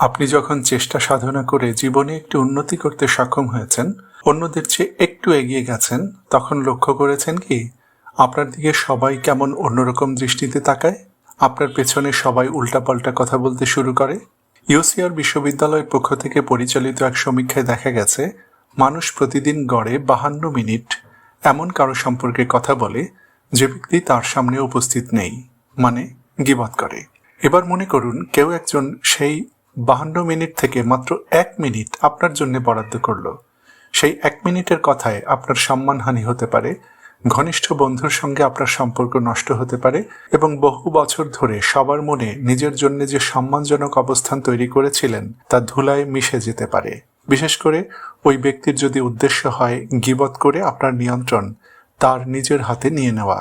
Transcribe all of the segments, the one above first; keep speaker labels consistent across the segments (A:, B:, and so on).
A: আপনি যখন চেষ্টা সাধনা করে জীবনে একটু উন্নতি করতে সক্ষম হয়েছেন, অন্যদের চেয়ে একটু এগিয়ে গেছেন, তখন লক্ষ্য করেছেন কি, আপনার দিকে সবাই কেমন অন্যরকম দৃষ্টিতে তাকায়? আপনার পেছনে সবাই উল্টাপাল্টা কথা বলতে শুরু করে? ইউসিআর বিশ্ববিদ্যালয়ের পক্ষ থেকে পরিচালিত এক সমীক্ষায় দেখা গেছে, মানুষ প্রতিদিন গড়ে বাহান্ন মিনিট এমন কারও সম্পর্কে কথা বলে যে ব্যক্তি তার সামনে উপস্থিত নেই মানে গিবত করে। এবার মনে করুন, কেউ একজন সেই বাহান্ন মিনিট থেকে মাত্র এক মিনিট আপনার জন্য বরাদ্দ করল। সেই এক মিনিটের কথায় আপনার সম্মানহানি হতে পারে, ঘনিষ্ঠ বন্ধুর সঙ্গে আপনার সম্পর্ক নষ্ট হতে পারে এবং বহু বছর ধরে সবার মনে নিজের জন্য যে সম্মানজনক অবস্থান তৈরি করেছিলেন তা ধুলায় মিশে যেতে পারে। বিশেষ করে ওই ব্যক্তির যদি উদ্দেশ্য হয় গিবত করে আপনার নিয়ন্ত্রণ, তার নিজের হাতে নিয়ে নেওয়া।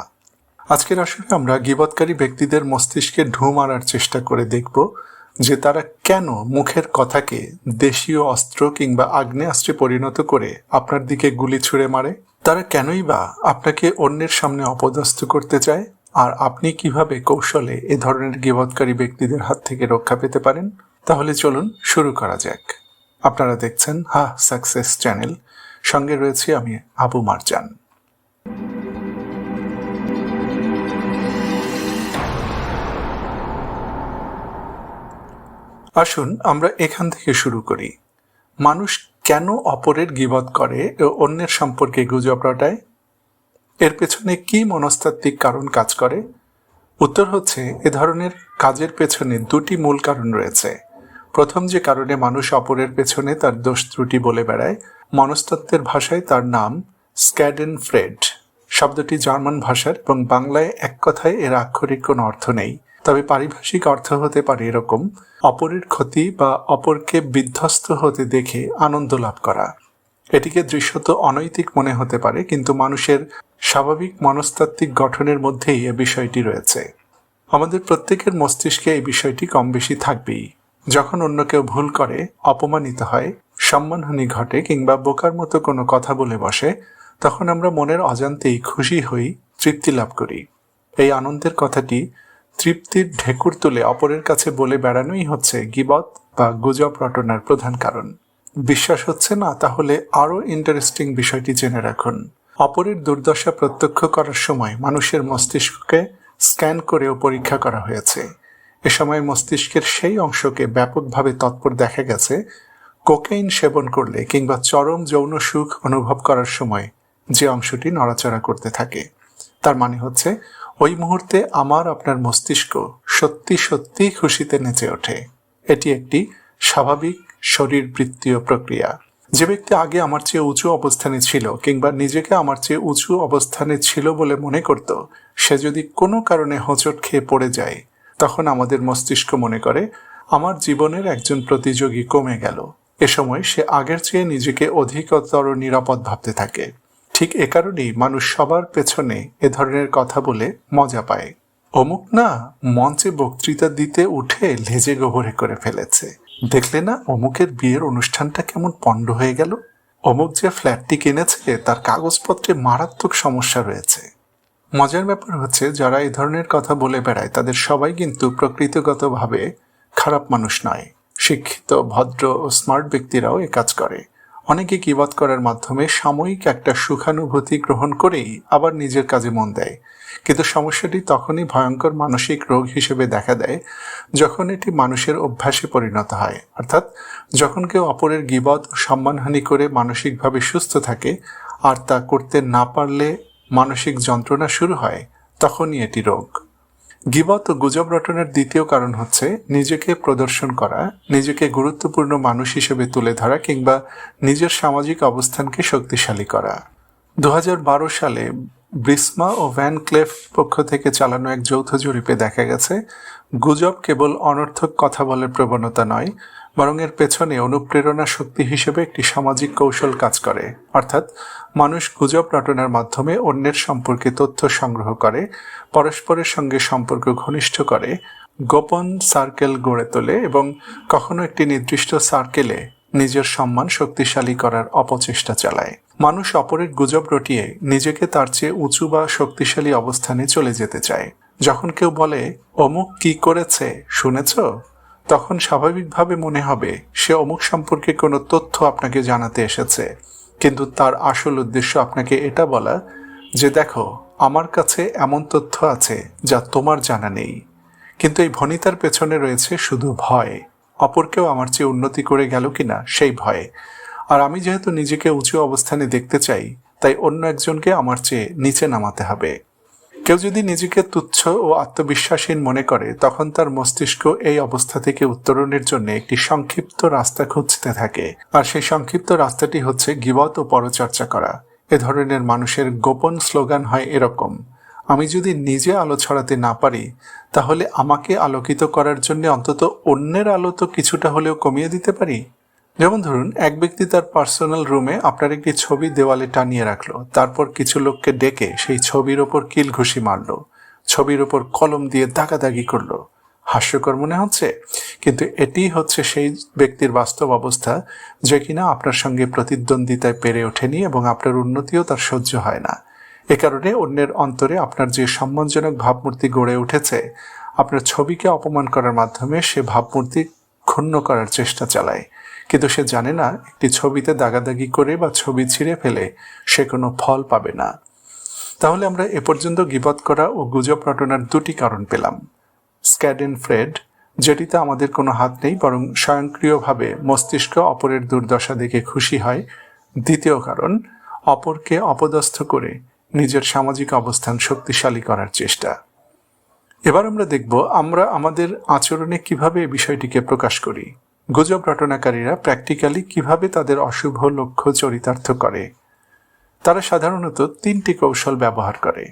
A: আজকের আসলে আমরা গিবৎকারী ব্যক্তিদের মস্তিষ্কে ঢু মারার চেষ্টা করে দেখব যে তারা কেন মুখের কথাকে দেশীয় অস্ত্র কিংবা আগ্নেয়াস্ত্রে পরিণত করে আপনার দিকে গুলি ছুঁড়ে মারে? তারা কেনই বা আপনাকে অন্যের সামনে অপদস্থ করতে চায়? আর আপনি কীভাবে কৌশলে এ ধরনের গিবৎকারী ব্যক্তিদের হাত থেকে রক্ষা পেতে পারেন? তাহলে চলুন শুরু করা যাক। আপনারা দেখছেন হা সাকসেস চ্যানেল। সঙ্গে রয়েছে আমি, আবু মারজান। আসুন আমরা এখান থেকে শুরু করি। মানুষ কেন অপরের গিবত করে ও অন্যের সম্পর্কে গুজব রটায়? এর পেছনে কি মনস্তাত্ত্বিক কারণ কাজ করে? উত্তর হচ্ছে, এ ধরনের কাজের পেছনে দুটি মূল কারণ রয়েছে। প্রথম যে কারণে মানুষ অপরের পেছনে তার দোষ ত্রুটি বলে বেড়ায়, মনস্তত্ত্বের ভাষায় তার নাম স্ক্যাডেন ফ্রেড শব্দটি জার্মান ভাষার এবং বাংলায় এক কথায় এর আক্ষরিক কোনো অর্থ নেই। তবে পারিভাষিক অর্থ হতে পারে এরকম, অপরের ক্ষতি বা অপরকে বিধ্বস্ত হতে দেখে আনন্দ লাভ করা। এটিকে দৃশ্যত অনৈতিক মনে হতে পারে, কিন্তু মানুষের স্বাভাবিক মনস্তাত্ত্বিক গঠনের মধ্যেই এ বিষয়টি রয়েছে। আমাদের প্রত্যেকের মস্তিষ্কে এই বিষয়টি কম বেশি থাকবেই। যখন অন্য কেউ ভুল করে, অপমানিত হয়, সম্মানহানি ঘটে কিংবা বোকার মতো কোনো কথা বলে বসে, তখন আমরা মনের অজান্তেই খুশি হই, তৃপ্তি লাভ করি। এই আনন্দের কথাটি তৃপ্তির ঢেকুর তুলে অপরের কাছে বলে বেড়ানোই হচ্ছে গিবত বা গুজব রটনার প্রধান কারণ। বিশ্বাস হচ্ছে না, তাহলে আরও ইন্টারেস্টিং বিষয়টি জেনে রাখুন। অপরের দুর্দশা প্রত্যক্ষ করার সময় মানুষের মস্তিষ্ককে স্ক্যান করেও পরীক্ষা করা হয়েছে। এ সময় মস্তিষ্কের সেই অংশকে ব্যাপকভাবে তৎপর দেখা গেছে, কোকেইন সেবন করলে কিংবা চরম যৌন সুখ অনুভব করার সময় যে অংশটি নড়াচড়া করতে থাকে। তার মানে হচ্ছে, ওই মুহূর্তে আমার আপনার মস্তিষ্ক সত্যি সত্যি খুশিতে নেচে ওঠে। এটি একটি স্বাভাবিক শরীরবৃত্তীয় প্রক্রিয়া। যে ব্যক্তি আগে আমার চেয়ে উঁচু অবস্থানে ছিল কিংবা নিজেকে আমার চেয়ে উঁচু অবস্থানে ছিল বলে মনে করত, সে যদি কোনো কারণে হোঁচট খেয়ে পড়ে যায়, তখন আমাদের মস্তিষ্ক মনে করে, আমার জীবনের একজন প্রতিযোগী কমে গেল। এ সময় সে আগের চেয়ে নিজেকে অধিকতর নিরাপদ ভাবতে থাকে। ঠিক এ কারণেই মানুষ সবার পেছনে এ ধরনের কথা বলে মজা পায়। অমুক না মঞ্চে বক্তৃতা দিতে উঠে লেজে গোবরে করে ফেলেছে। দেখলে না অমুকের বিয়ের অনুষ্ঠানটা কেমন পণ্ড হয়ে গেল? অমুক যে ফ্ল্যাটটি কিনেছে তার কাগজপত্রে মারাত্মক সমস্যা রয়েছে। মজার ব্যাপার হচ্ছে যারা এই ধরনের কথা বলে বেড়ায় তাদের সবাই কিন্তু প্রকৃতিগতভাবে খারাপ মানুষ নয়। শিক্ষিত, ভদ্র ও স্মার্ট ব্যক্তিরাও এ কাজ করে। অনেকে কিবত করার মাধ্যমে সাময়িক একটা সুখানুভূতি গ্রহণ করেই আবার নিজের কাজে মন দেয়। কিন্তু সমস্যাটি তখনই ভয়ঙ্কর মানসিক রোগ হিসেবে দেখা দেয় যখন এটি মানুষের অভ্যাসে পরিণত হয়। অর্থাৎ যখন কেউ অপরের গিবদ সম্মানহানি করে মানসিকভাবে সুস্থ থাকে আর তা করতে না পারলে মানসিক যন্ত্রণা শুরু হয়, তখনই এটি রোগ। গিবত ও গুজব রটনের দ্বিতীয় কারণ হচ্ছে নিজেকে প্রদর্শন করা, নিজেকে গুরুত্বপূর্ণ মানুষ হিসেবে তুলে ধরা কিংবা নিজের সামাজিক অবস্থানকে শক্তিশালী করা। দু হাজার বারো সালে ব্রিসমা ও ভ্যান ক্লেফ পক্ষ থেকে চালানো এক যৌথ জরিপে দেখা গেছে, গুজব কেবল অনর্থক কথা বলার প্রবণতা নয়, বরং এর পেছনে অনুপ্রেরণা শক্তি হিসেবে একটি সামাজিক কৌশল কাজ করে। অর্থাৎ, মানুষ গুজব রটনার মাধ্যমে অন্যের সম্পর্কে তথ্য সংগ্রহ করে, পরস্পরের সঙ্গে সম্পর্ক ঘনিষ্ঠ করে, গোপন সার্কেল গড়ে তোলে এবং কখনো একটি নির্দিষ্ট সার্কেলে নিজের সম্মান শক্তিশালী করার অপচেষ্টা চালায়। মানুষ অপরের গুজব রটিয়ে নিজেকে তার চেয়ে উঁচু বা শক্তিশালী অবস্থানে চলে যেতে চায়। যখন কেউ বলে, অমুক কি করেছে, শুনেছ? তখন স্বাভাবিকভাবে মনে হবে, সে অমুক সম্পর্কে কোনো তথ্য আপনাকে জানাতে এসেছে। কিন্তু তার আসল উদ্দেশ্য আপনাকে এটা বলা যে, দেখো, আমার কাছে এমন তথ্য আছে যা তোমার জানা নেই। কিন্তু এই ভনিতার পেছনে রয়েছে শুধু ভয়। অপরকেও আমার চেয়ে উন্নতি করে গেল কিনা, সেই ভয়ে। আর আমি যেহেতু নিজেকে উঁচু অবস্থানে দেখতে চাই, তাই অন্য একজনকে আমার চেয়ে নিচে নামাতে হবে। কেউ যদি নিজেকে তুচ্ছ ও আত্মবিশ্বাসহীন মনে করে, তখন তার মস্তিষ্ক এই অবস্থা থেকে উত্তরণের জন্য একটি সংক্ষিপ্ত রাস্তা খুঁজতে থাকে। আর সেই সংক্ষিপ্ত রাস্তাটি হচ্ছে গিবত ও পরচর্চা করা। এ ধরনের মানুষের গোপন স্লোগান হয় এরকম, আমি যদি নিজে আলো ছড়াতে না পারি, তাহলে আমাকে আলোকিত করার জন্য অন্তত অন্যের আলো তো কিছুটা হলেও কমিয়ে দিতে পারি? যেমন ধরুন, এক ব্যক্তি তার পার্সোনাল রুমে আপনার একটি ছবি দেওয়ালে টানিয়ে রাখল, তারপর কিছু লোককে ডেকে সেই ছবির ওপর কিল ঘুষি মারলো, ছবির ওপর কলম দিয়ে দাগাদাগি করল। হাস্যকর মনে হচ্ছে? কিন্তু এটি হচ্ছে সেই ব্যক্তির বাস্তব অবস্থা, যে কিনা আপনার সঙ্গে প্রতিদ্বন্দ্বিতায় পেরে ওঠেনি এবং আপনার উন্নতিও তার সহ্য হয় না। এ কারণে অন্যের অন্তরে আপনার যে সম্মানজনক ভাবমূর্তি গড়ে উঠেছে, আপনার ছবিকে অপমান করার মাধ্যমে সে ভাবমূর্তি ক্ষুণ্ণ করার চেষ্টা চালায়। কিন্তু সে জানে না, একটি ছবিতে দাগাদাগি করে বা ছবি ছিঁড়ে ফেলে সে কোনো ফল পাবে না। তাহলে আমরা এ পর্যন্ত গিবত করা ও গুজব রটনার দুটি কারণ পেলাম। স্ক্যাডেন ফ্রেড, যেটিতে আমাদের কোনো হাত নেই, বরং স্বয়ংক্রিয়ভাবে মস্তিষ্ক অপরের দুর্দশা দেখে খুশি হয়। দ্বিতীয় কারণ, অপরকে অপদস্থ করে নিজের সামাজিক অবস্থান শক্তিশালী করার চেষ্টা। এবার আমরা দেখব আমরা আমাদের আচরণে কীভাবে বিষয়টিকে প্রকাশ করি। গুজব রটনাকারীরা প্র্যাকটিক্যালি কীভাবে তাদের অশুভ লক্ষ্য চরিতার্থ করে? তারা সাধারণত তিনটি কৌশল ব্যবহার করে।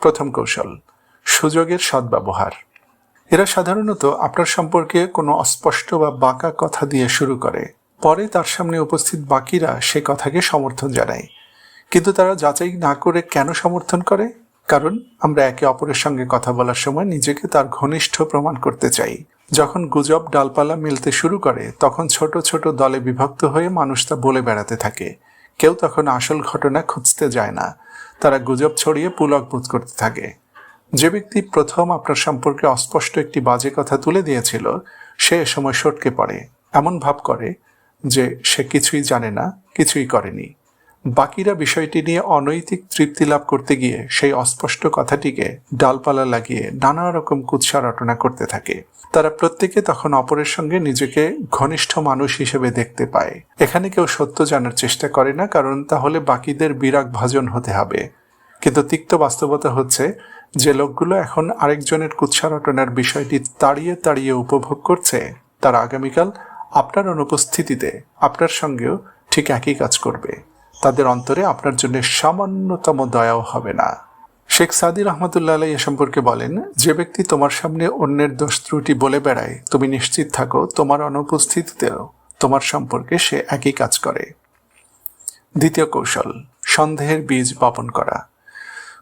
A: প্রথম কৌশল, সুযোগের সদ্ব্যবহার। এরা সাধারণত আপনার সম্পর্কে কোনো অস্পষ্ট বা বাঁকা কথা দিয়ে শুরু করে। পরে তার সামনে উপস্থিত বাকিরা সে কথাকে সমর্থন জানায়। কিন্তু তারা যাচাই না করে কেন সমর্থন করে? কারণ আমরা একে অপরের সঙ্গে কথা বলার সময় নিজেকে তার ঘনিষ্ঠ প্রমাণ করতে চাই। যখন গুজব ডালপালা মিলতে শুরু করে, তখন ছোট ছোট দলে বিভক্ত হয়ে মানুষ তা বলে বেড়াতে থাকে। কেউ তখন আসল ঘটনা খুঁজতে যায় না। তারা গুজব ছড়িয়ে পুলক বোধ করতে থাকে। যে ব্যক্তি প্রথম আপনার সম্পর্কে অস্পষ্ট একটি বাজে কথা তুলে দিয়েছিল, সে এ সময় সটকে পড়ে। এমন ভাব করে যে সে কিছুই জানে না, কিছুই করেনি। বাকিরা বিষয়টি নিয়ে অনৈতিক তৃপ্তি লাভ করতে গিয়ে সেই অস্পষ্ট কথাটিকে ডালপালা লাগিয়ে নানা রকম কুৎসা রটনা করতে থাকে। তারা প্রত্যেকে তখন অপরের সঙ্গে নিজেকে ঘনিষ্ঠ মানুষ হিসেবে দেখতে পায়। এখানে কেউ সত্য জানার চেষ্টা করে না, কারণ তাহলে বাকিদের বিরাগ ভাজন হতে হবে। কিন্তু তিক্ত বাস্তবতা হচ্ছে যে লোকগুলো এখন আরেকজনের কুৎসা রটনার বিষয়টি তাড়িয়ে তাড়িয়ে উপভোগ করছে, তারা আগামীকাল আপনার অনুপস্থিতিতে আপনার সঙ্গেও ঠিক একই কাজ করবে। তাদের অন্তরে আপনার জন্য সামান্যতম দয়াও হবে না। শেখ সাদি রহমতুল্লাহ এ সম্পর্কে বলেন, যে ব্যক্তি তোমার সামনে অন্যের দোষ ত্রুটি বলে বেড়ায়, তুমি নিশ্চিত থাকো তোমার অনুপস্থিতিতেও তোমার সম্পর্কে সে একই কাজ করে। দ্বিতীয় কৌশল, সন্দেহের বীজ বপন করা।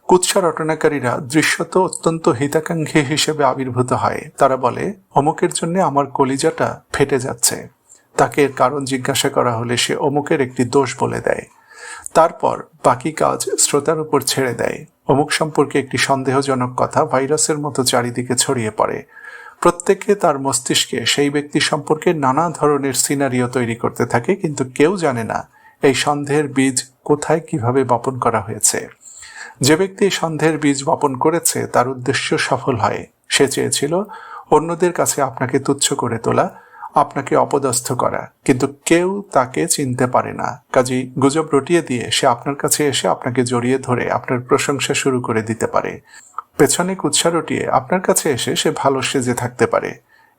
A: কুৎসা রটনাকারীরা দৃশ্যত অত্যন্ত হিতাকাঙ্ক্ষী হিসেবে আবির্ভূত হয়। তারা বলে, অমুকের জন্য আমার কলিজাটা ফেটে যাচ্ছে। তাকে এর কারণ জিজ্ঞাসা করা হলে সে অমুকের একটি দোষ বলে দেয়। তারপর বাকি কাজ শ্রোতার উপর ছেড়ে দেয়। অমুক সম্পর্কে একটি সন্দেহজনক কথা ভাইরাসের মতো চারিদিকে ছড়িয়ে পড়ে। প্রত্যেকে তার মস্তিষ্কে সেই ব্যক্তি সম্পর্কে নানা ধরনের সিনারিও তৈরি করতে থাকে, কিন্তু কেউ জানে না এই সন্দেহের বীজ কোথায় কীভাবে বপন করা হয়েছে। যে ব্যক্তি সন্দেহের বীজ বপন করেছে, তার উদ্দেশ্য সফল হয়। সে চেয়েছিল, অন্যদের কাছে আপনাকে তুচ্ছ করে তোলা আপনাকে অপদস্থ করা। কিন্তু কেউ তাকে চিনতে পারে না। কাজেই গুজব রটিয়ে দিয়ে সে আপনার কাছে এসে আপনাকে জড়িয়ে ধরে আপনার প্রশংসা শুরু করে দিতে পারে। পেছনে কুৎসা রটিয়ে আপনার কাছে এসে সে ভালো সেজে থাকতে পারে।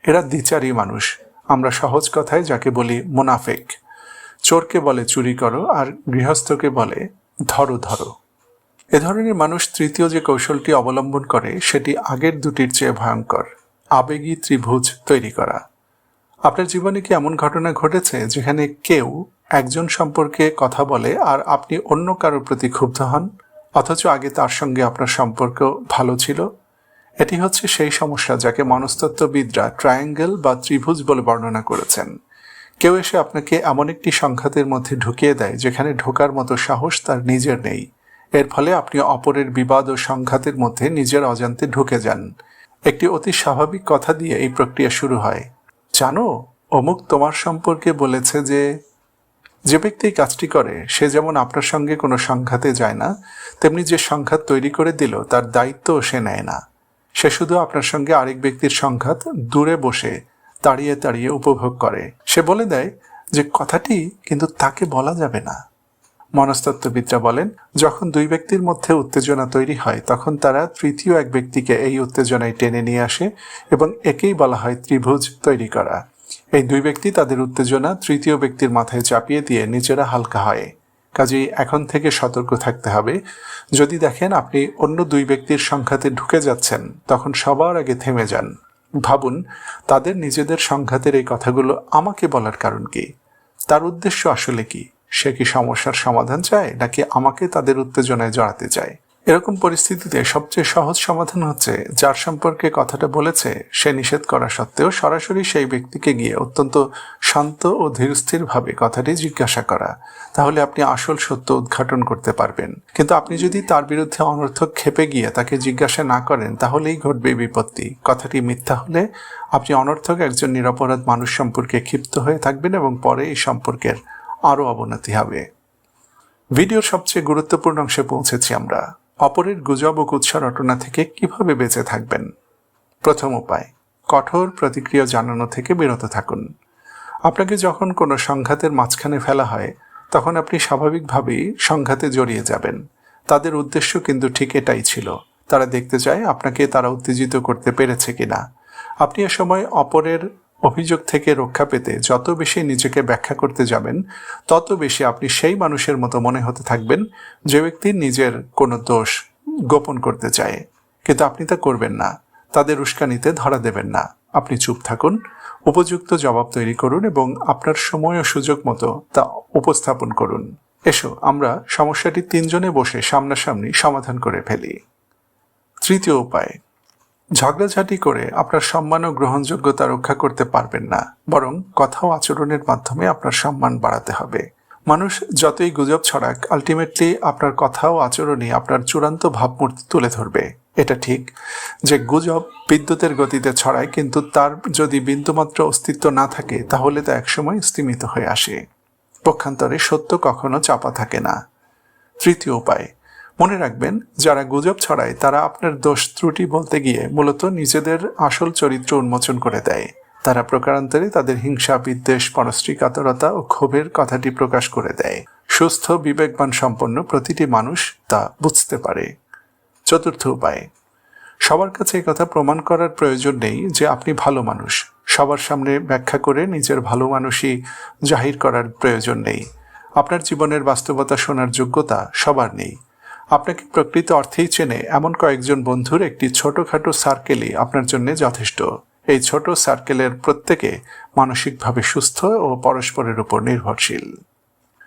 A: এরা দ্বিচারী মানুষ। আমরা সহজ কথায় যাকে বলি মোনাফেক। চোরকে বলে চুরি করো আর গৃহস্থকে বলে ধরো ধরো। এ ধরনের মানুষ তৃতীয় যে কৌশলটি অবলম্বন করে, সেটি আগের দুটির চেয়ে ভয়ঙ্কর। আবেগী ত্রিভুজ তৈরি করা। আপনার জীবনে কি এমন ঘটনা ঘটেছে যেখানে কেউ একজন সম্পর্কে কথা বলে আর আপনি অন্য কারোর প্রতি ক্ষুব্ধ হন? অথচ আগে তার সঙ্গে আপনার সম্পর্ক ভালো ছিল? এটি হচ্ছে সেই সমস্যা যাকে মনস্তত্ত্ববিদরা ট্রায়াঙ্গেল বা ত্রিভুজ বলে বর্ণনা করেছেন। কেউ এসে আপনাকে এমন একটি সংঘাতের মধ্যে ঢুকিয়ে দেয় যেখানে ঢোকার মতো সাহস তার নিজের নেই। এর ফলে আপনি অপরের বিবাদ ও সংঘাতের মধ্যে নিজের অজান্তে ঢুকে যান। একটি অতি স্বাভাবিক কথা দিয়ে এই প্রক্রিয়া শুরু হয়। জানো, অমুক তোমার সম্পর্কে বলেছে যে যে ব্যক্তি কাজটি করে, সে যেমন আপনার সঙ্গে কোনো সংঘাতে যায় না, তেমনি যে সংঘাত তৈরি করে দিল, তার দায়িত্ব সে নেয় না। সে শুধু আপনার সঙ্গে আরেক ব্যক্তির সংঘাত দূরে বসে, তাড়িয়ে তাড়িয়ে উপভোগ করে। সে বলে দেয় যে, কথাটি কিন্তু তাকে বলা যাবে না। মনস্তত্ত্ববিদরা বলেন, যখন দুই ব্যক্তির মধ্যে উত্তেজনা তৈরি হয়, তখন তারা তৃতীয় এক ব্যক্তিকে এই উত্তেজনায় টেনে নিয়ে আসে এবং একেই বলা হয় ত্রিভুজ তৈরি করা। এই দুই ব্যক্তি তাদের উত্তেজনা তৃতীয় ব্যক্তির মাথায় চাপিয়ে দিয়ে নিজেরা হালকা হয়। কাজেই এখন থেকে সতর্ক থাকতে হবে। যদি দেখেন আপনি অন্য দুই ব্যক্তির সংঘাতে ঢুকে যাচ্ছেন, তখন সবার আগে থেমে যান। ভাবুন, তাদের নিজেদের সংঘাতের এই কথাগুলো আমাকে বলার কারণ কি? তার উদ্দেশ্য আসলে কি? সে কি সমস্যার সমাধান চায়, নাকি আমাকে তাদের উত্তেজনায় জড়াতে চায়? এরকম পরিস্থিতিতে সবচেয়ে সহজ সমাধান হচ্ছে, যার সম্পর্কে কথাটা বলেছে, সে নিষেধ করা সত্ত্বেও সরাসরি সেই ব্যক্তিকে গিয়ে অত্যন্ত শান্ত ও ধীরস্থিরভাবে কথাটি জিজ্ঞাসা করা। তাহলে আপনি আসল সত্য উদ্ঘাটন করতে পারবেন। কিন্তু আপনি যদি তার বিরুদ্ধে অনর্থক খেপে গিয়ে তাকে জিজ্ঞাসা না করেন, তাহলেই ঘটবে বিপত্তি। কথাটি মিথ্যা হলে আপনি অনর্থক একজন নিরাপরাধ মানুষ সম্পর্কে ক্ষিপ্ত হয়ে থাকবেন এবং পরে এই সম্পর্কের আরও অবনতি হবে। ভিডিওর সবচেয়ে গুরুত্বপূর্ণ অংশে পৌঁছেছি আমরা। অপরের গুজব ও কুৎসা রটনা থেকে কীভাবে বেঁচে থাকবেন? প্রথম উপায়, কঠোর প্রতিক্রিয়া জানানো থেকে বিরত থাকুন। আপনাকে যখন কোনো সংঘাতের মাঝখানে ফেলা হয়, তখন আপনি স্বাভাবিকভাবেই সংঘাতে জড়িয়ে যাবেন। তাদের উদ্দেশ্য কিন্তু ঠিক এটাই ছিল। তারা দেখতে চায় আপনাকে তারা উত্তেজিত করতে পেরেছে কিনা। আপনি এ সময় অপরের অভিযোগ থেকে রক্ষা পেতে যত বেশি নিজেকে ব্যাখ্যা করতে যাবেন, তত বেশি আপনি সেই মানুষের মতো মনে হতে থাকবেন যে ব্যক্তি নিজের কোনো দোষ গোপন করতে চায়। কিন্তু আপনি তা করবেন না। তাদের উস্কানিতে ধরা দেবেন না। আপনি চুপ থাকুন, উপযুক্ত জবাব তৈরি করুন এবং আপনার সময় ও সুযোগ মতো তা উপস্থাপন করুন। এসো, আমরা সমস্যাটি তিনজনে বসে সামনাসামনি সমাধান করে ফেলি। তৃতীয় উপায় ঝগড়াঝাটি করে আপনার সম্মান ও গ্রহণযোগ্যতা রক্ষা করতে পারবেন না, বরং কথা ও আচরণের মাধ্যমে আপনার সম্মান বাড়াতে হবে। মানুষ যতই গুজব ছড়াক আলটিমেটলি আপনার কথা ও আচরণই আপনার চূড়ান্ত ভাবমূর্তি তুলে ধরবে। এটা ঠিক যে গুজব বিদ্যুতের গতিতে ছড়ায়, কিন্তু তার যদি বিন্দুমাত্র অস্তিত্ব না থাকে, তাহলে তা একসময় স্তিমিত হয়ে আসে। পক্ষান্তরে সত্য কখনো চাপা থাকে না। তৃতীয় উপায় মনে রাখবেন, যারা গুজব ছড়ায়, তারা আপনার দোষ ত্রুটি বলতে গিয়ে মূলত নিজেদের আসল চরিত্র উন্মোচন করে দেয়। তারা প্রকারান্তরে তাদের হিংসা, বিদ্বেষ পরশ্রীকাতরতা ও ক্ষোভের কথাটি প্রকাশ করে দেয়। সুস্থ, বিবেকবান, সম্পন্ন প্রতিটি মানুষ তা বুঝতে পারে। চতুর্থ উপায়, সবার কাছে কথা প্রমাণ করার প্রয়োজন নেই যে আপনি ভালো মানুষ। সবার সামনে ব্যাখ্যা করে নিজের ভালো মানুষই জাহির করার প্রয়োজন নেই। আপনার জীবনের বাস্তবতা শোনার যোগ্যতা সবার নেই। আপনাকে প্রকৃত অর্থেই চেনে এমন কয়েকজন বন্ধুর একটি ছোটখাটো সার্কেলই আপনার জন্য যথেষ্ট। এই ছোট সার্কেলের প্রত্যেকে মানসিকভাবে সুস্থ ও পরস্পরের উপর নির্ভরশীল।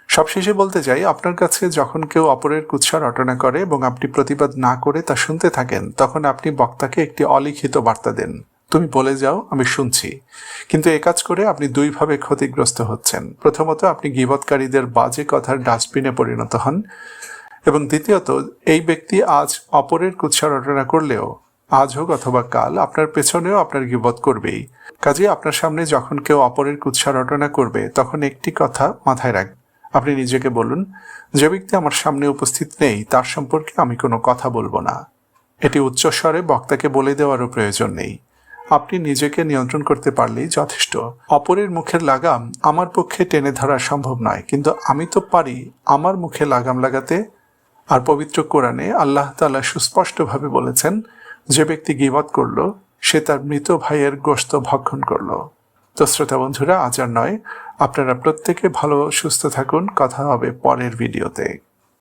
A: সবশেষে বলতে চাই, আপনার কাছে যখন কেউ অপরের কুৎসা রটনা করে এবং আপনি প্রতিবাদ না করে তা শুনতে থাকেন, তখন আপনি বক্তাকে একটি অলিখিত বার্তা দেন। তুমি বলে যাও, আমি শুনছি। কিন্তু এ কাজ করে আপনি দুইভাবে ক্ষতিগ্রস্ত হচ্ছেন। প্রথমত, আপনি গিবৎকারীদের বাজে কথার ডাস্টবিনে পরিণত হন। এবং দ্বিতীয়ত, এই ব্যক্তি আজ অপরের কুৎসা রটনা করলেও, আজ হোক অথবা কাল, আপনার পেছনেও আপনার গিবত করবেই। কাজে আপনার সামনে যখন কেউ অপরের কুৎসা রটনা করবে, তখন একটি কথা মাথায় রাখ। আপনি নিজেকে বলুন, যে ব্যক্তি আমার সামনে উপস্থিত নেই, তার সম্পর্কে আমি কোনো কথা বলব না। এটি উচ্চস্বরে বক্তাকে বলে দেওয়ারও প্রয়োজন নেই। আপনি নিজেকে নিয়ন্ত্রণ করতে পারলেই যথেষ্ট। অপরের মুখের লাগাম আমার পক্ষে টেনে ধরা সম্ভব নয়, কিন্তু আমি তো পারি আমার মুখে লাগাম লাগাতে আর পবিত্র কোরআনে আল্লাহ তালা সুস্পষ্টভাবে বলেছেন, যে ব্যক্তি গিবত করল, সে তার মৃত ভাইয়ের গোস্ত ভক্ষণ করল। তো শ্রোতা বন্ধুরা, আজ আর নয়। আপনারা প্রত্যেকে ভালো, সুস্থ থাকুন। কথা হবে পরের ভিডিওতে।